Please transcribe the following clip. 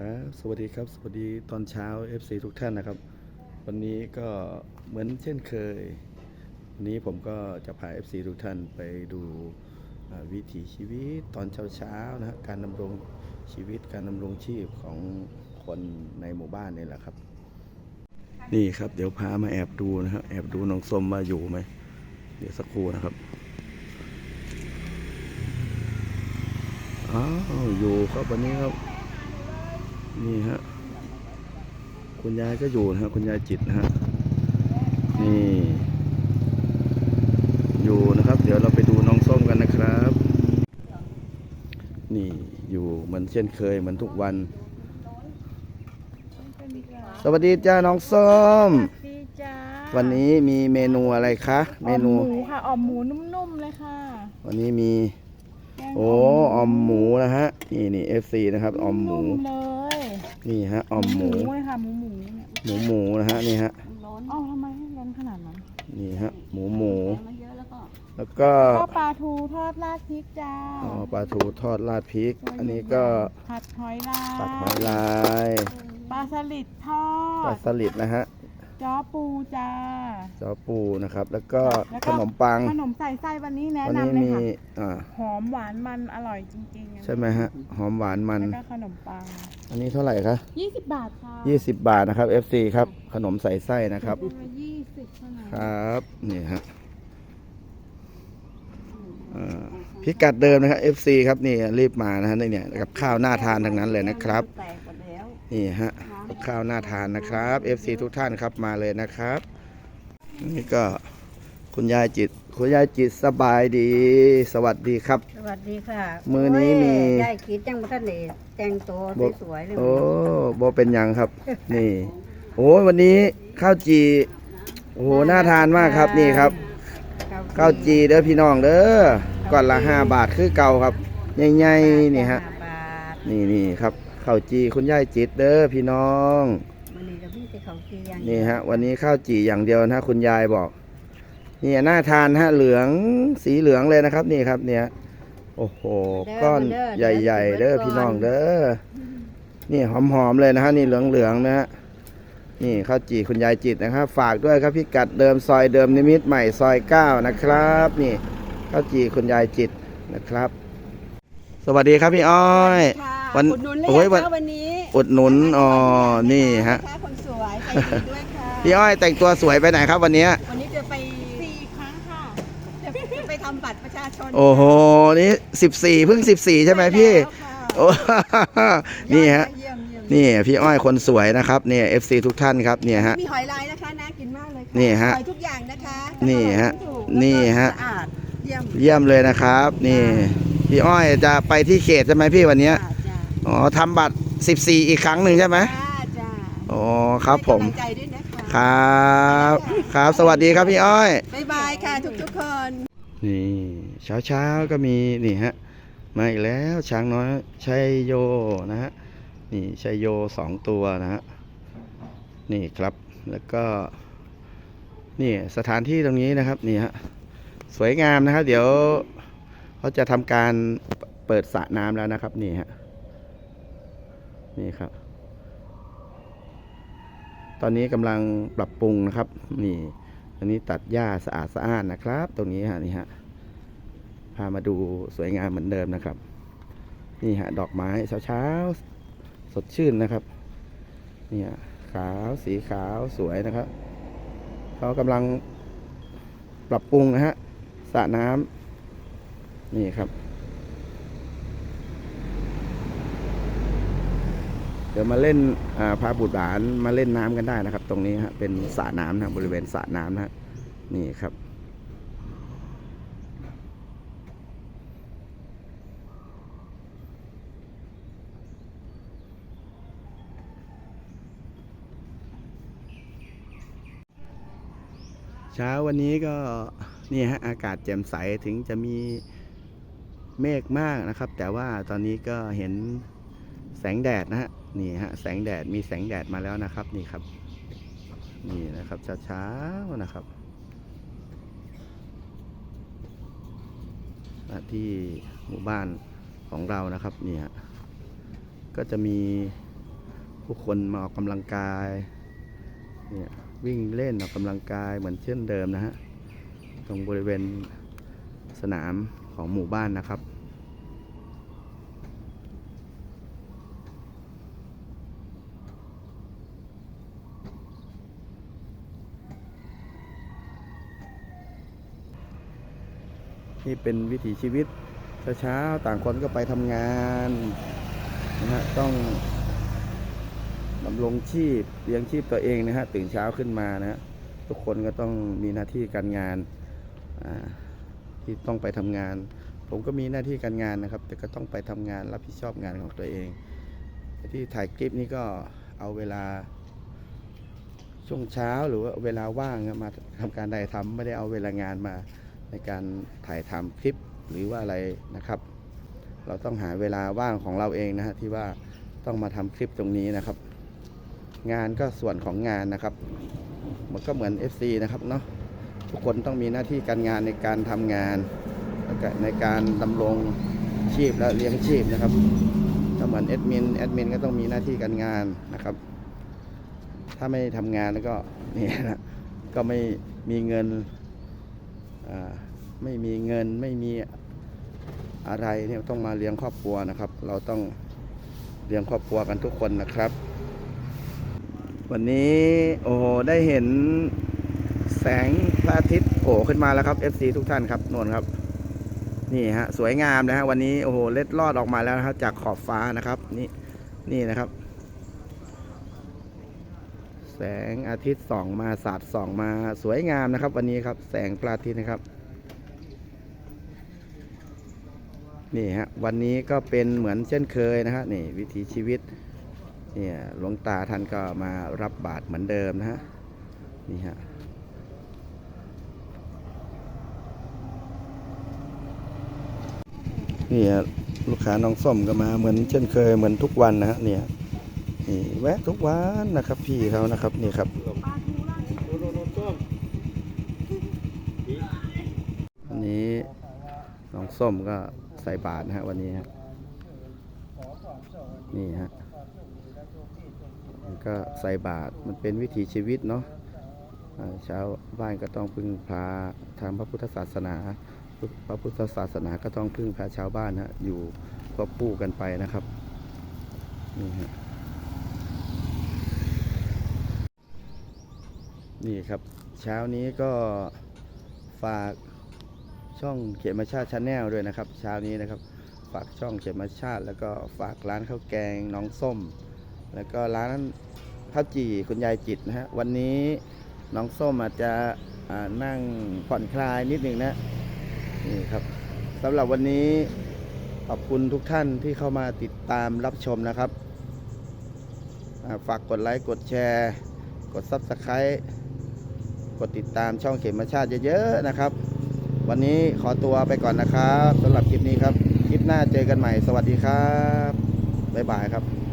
ครับสวัสดีครับ สวัสดีตอนเช้า FC ทุกท่านนะครับ วันนี้ก็เหมือนเช่นเคย วันนี้ผมก็จะพา FC ทุกท่านไปดูวิถีชีวิตตอนเช้าๆนะฮะการดำรงชีวิตการดำรงชีพของคนในหมู่บ้านนี่แหละครับ นี่ครับเดี๋ยวพามาแอบดูนะฮะแอบดูน้องส้มมาอยู่ไหมเดี๋ยวสักครู่นะครับอ้าวอยู่ครับวันนี้ครับ นี่ฮะคุณยายก็อยู่นะฮะคุณยายจิตนะฮะนี่ อยู่นะครับ เดี๋ยวเราไปดูน้องส้มกันนะครับ นี่อยู่เหมือนเช่นเคยเหมือนทุกวัน สวัสดีจ้าน้องส้มดีจ้าวันนี้มีเมนูอะไรคะเมนูอ่อมหมูค่ะอ่อมหมูนุ่มๆเลยค่ะวันนี้มี แกงโอ้ออมหมูนะฮะนี่นี่ FC นะครับออมหมู นุ่ๆเลย นี่ฮะออมหมูเลยค่ะหมูหมูเนี่ยหมูหมูนะฮะนี่ฮะเอ้าทำไมให้ร้อนขนาดนั้นนี่ฮะหมูหมูมันเยอะแล้วก็แล้วก็ข้าวปลาทูทอดราดพริกจ้าอ๋อปลาทูทอดราดพริก อันนี้ก็ผัดหอยลายปัดหอยลายปลาสลิดทอปลาดสลิดนะฮะ จ้อปูจ้าจอปูนะครับ แล้วก็แล้วขก็นมปัง ขนมใส่ไส้วันนี้แนะวันนี้นำเลยมีค่ะอ่าหอมหวานมันอร่อยจริงๆใช่ไหมฮะ หอมหวานมัน แล้วก็ขนมปัง อันนี้เท่าไหร่คะ20 บาทค่ะ20 บาทนะครับ FC ครับ ขนมใส่ไส้นะครับ ยี่สิบเท่านั้นครับ นี่ฮะอ่าพิกัดเดิมนะครับ FC ครับนี่รีบมานะฮะนี่เนี่ยกับข้าวน่าทานทั้งนั้นเลยนะครับ แตกหมดแล้วนี่ฮะ กับข้าวน่าทานนะครับ FC ทุกท่านครับมาเลยนะครับ นี่ก็คุณยายจิต คุณยายจิตสบายดี สวัสดีครับ สวัสดีค่ะมื้อนี้มีโอ้ยได้คิดจังบ่ทันได้แต่งตัวบ่สวยๆเลยโอ้โบเป็นหยังครับ นี่ โอ้ยวันนี้ข้าวจี โอ้โหน่าทานมากครับนี่ครับ ข้าวจีเด้อพี่น้องเด้อก่อนละห้าบาทคือเก่าครับใหญ่ๆนี่ฮะ ห้าบาทนี่นี่ครับ ข้าวจีคุณยายจิตเด้อพี่น้องมื้อนี้ก็มีแต่ข้าวจีอย่างนี่ฮะ วันนี้ข้าวจีอย่างเดียวนะคุณยายบอกนี่น่าทานฮะเหลืองสีเหลืองเลยนะครับ นี่ครับ เนี่ย โอ้โหก้อนใหญ่ๆเด้อพี่น้องเด้อนี่หอมๆเลยนะฮะนี่เหลืองๆนะฮะนี่ข้าวจีคุณยายจิตนะครับ ฝากด้วยครับพี่กัดเดิมซอยเดิมนิมิตรใหม่ซอยเก้านะครับ นี่ข้าวจีคุณยายจิตนะครับ สวัสดีครับพี่อ้อย ค่ะ วันอุดหนุนเลยโอ้ยวัน ค่ะวันนี้อุดหนุนอ๋อนี่ฮะนะคะคนสวยใจดีด้วยค่ะ พี่อ้อยแต่งตัวสวยไปไหนครับวันเนี้ยวันนี้จะไปสี่ครั้งค่ะจะจะไปทำบัตรประชาชนโอ้โห นี่สิบสี่เพิ่งสิบสี่ใช่ไหมพี่แล้วค่ะโอ้นี่ฮะเยี่ยมเยี่ยมนี่พี่อ้อยคนสวยนะครับเนี่ย FC ทุกท่านครับเนี่ยฮะ มีหอยลายนะคะน่ากินมากเลยค่ะนี่ฮะหอยทุกอย่างนะคะนี่ฮะถูกนี่ฮะสะอาดเยี่ยมเยี่ยมเลยนะครับ นี่ พี่อ้อยจะไปที่เขตใช่ไหมพี่วันเนี้ยจ้าจ้า อ๋อทำบัตร 14 อีกครั้งหนึ่งใช่ไหมจ้าจ้าอ๋อครับผม ให้กำลังใจด้วยนะคะครับ ครับ สวัสดีครับพี่อ้อย บ๊ายบายค่ะทุกทุกๆคน นี่เช้าเช้าๆก็มีนี่ฮะมาอีกแล้วช้างน้อยชัยโยนะฮะนี่ชัยโยสองตัวนะฮะนี่ครับแล้วก็นี่สถานที่ตรงนี้นะครับนี่ฮะสวยงามนะครับเดี๋ยวเขาจะทำการเปิดสระน้ำแล้วนะครับนี่ฮะ นี่ครับ ตอนนี้กำลังปรับปรุงนะครับ นี่อันนี้ตัดหญ้าสะอาดสะอ้านนะครับ ตรงนี้ฮะนี่ฮะพามาดูสวยงามเหมือนเดิมนะครับ นี่ฮะดอกไม้เช้าๆสดชื่นนะครับนี่ฮะขาวสีขาวสวยนะครับเขากำลังปรับปรุงนะฮะสระน้ำนี่ครับ เดี๋ยวมาเล่นาพาบุตรหลานมาเล่นน้ำกันได้นะครับ ตรงนี้ฮะเป็นสระน้ำนะบริเวณสระน้ำนะนี่ครับเช้าวันนี้ก็นี่ฮะอากาศแจ่มใสถึงจะมีเมฆมากนะครับ แต่ว่าตอนนี้ก็เห็นแสงแดดนะฮะ นี่ฮะแสงแดดมีแสงแดดมาแล้วนะครับนี่ครับ นี่นะครับเช้าๆนะครับที่หมู่บ้านของเรานะครับนี่ฮะก็จะมีผู้คนมาออกกำลังกายเนี่ยวิ่งเล่นออกกำลังกายเหมือนเช่นเดิมนะฮะตรงบริเวณสนามของหมู่บ้านนะครับ นี่เป็นวิถีชีวิตเช้าๆต่างคนก็ไปทำงานนะฮะต้องดำรงชีพเลี้ยงชีพตัวเองนะฮะตื่นเช้าขึ้นมานะฮะทุกคนก็ต้องมีหน้าที่การงานที่ต้องไปทำงาน ผมก็มีหน้าที่การงานนะครับ แต่ก็ต้องไปทำงานรับผิดชอบงานของตัวเอง ที่ถ่ายคลิปนี้ก็เอาเวลาช่วงเช้าหรือว่าเวลาว่างมาทำการใดทำไม่ได้เอาเวลางานมา ในการถ่ายทำคลิปหรือว่าอะไรนะครับ เราต้องหาเวลาว่างของเราเองนะฮะที่ว่าต้องมาทำคลิปตรงนี้นะครับ งานก็ส่วนของงานนะครับ มันก็เหมือน FC นะครับเนาะทุกคนต้องมีหน้าที่การงานในการทำงานในการดำรงชีพและเลี้ยงชีพนะครับก็เหมือนแอดมินแอดมินก็ต้องมีหน้าที่การงานนะครับ ถ้าไม่ทำงานแล้วก็นี่นะก็ไม่มีเงินอ่า ไม่มีเงินไม่มีอะไรเนี่ยต้องมาเลี้ยงครอบครัวนะครับ เราต้องเลี้ยงครอบครัวกันทุกคนนะครับ วันนี้โอ้โหได้เห็นแสงพระอาทิตย์โผล่ขึ้นมาแล้วครับ FC ทุกท่านครับนวนครับ นี่ฮะสวยงามนะฮะวันนี้โอ้โหเล็ดลอดออกมาแล้วนะครับจากขอบฟ้านะครับนี่นี่นะครับ แสงอาทิตย์ส่องมาสาดส่องมาสวยงามนะครับ วันนี้ครับ แสงพระอาทิตย์นะครับ นี่ฮะวันนี้ก็เป็นเหมือนเช่นเคยนะฮะนี่วิถีชีวิตเนี่ยหลวงตาท่านก็มารับบาตรเหมือนเดิมนะฮะนี่ฮะนี่ฮะลูกค้าน้องส้มก็มาเหมือนเช่นเคยเหมือนทุกวันนะฮะเนี่ยนี่แวะทุกวันนะครับพี่เขานะครับนี่ครับวันนี้น้องส้มก็ ใส่บาตรนะฮะวันนี้ฮะนี่ฮะมันก็ใส่บาตรมันเป็นวิถีชีวิตเนาะอ่าชาวบ้านก็ต้องพึ่งพาทางพระพุทธศาสนา พระพุทธศาสนาก็ต้องพึ่งพาชาวบ้านฮะอยู่ควบคู่กันไปนะครับนี่ฮะนี่ครับ เช้านี้ก็ฝาก ช่องเขียนมชาติชาแนลด้วยนะครับ เช้านี้นะครับ ฝากช่องเขียนมชาติ แล้วก็ฝากร้านข้าวแกงน้องส้ม แล้วก็ร้านข้าวจี่คุณยายจิตนะฮะวันนี้น้องส้มอาจจะนั่งผ่อนคลายนิดหนึ่งนะนี่ครับสำหรับวันนี้ขอบคุณทุกท่านที่เข้ามาติดตามรับชมนะครับ ฝากกดไลค์ กดแชร์ กด Subscribe กดติดตามช่องเข็มมาชาติเยอะๆนะครับ วันนี้ขอตัวไปก่อนนะครับสำหรับคลิปนี้ครับ คลิปหน้าเจอกันใหม่ สวัสดีครับ บ๊ายบายครับ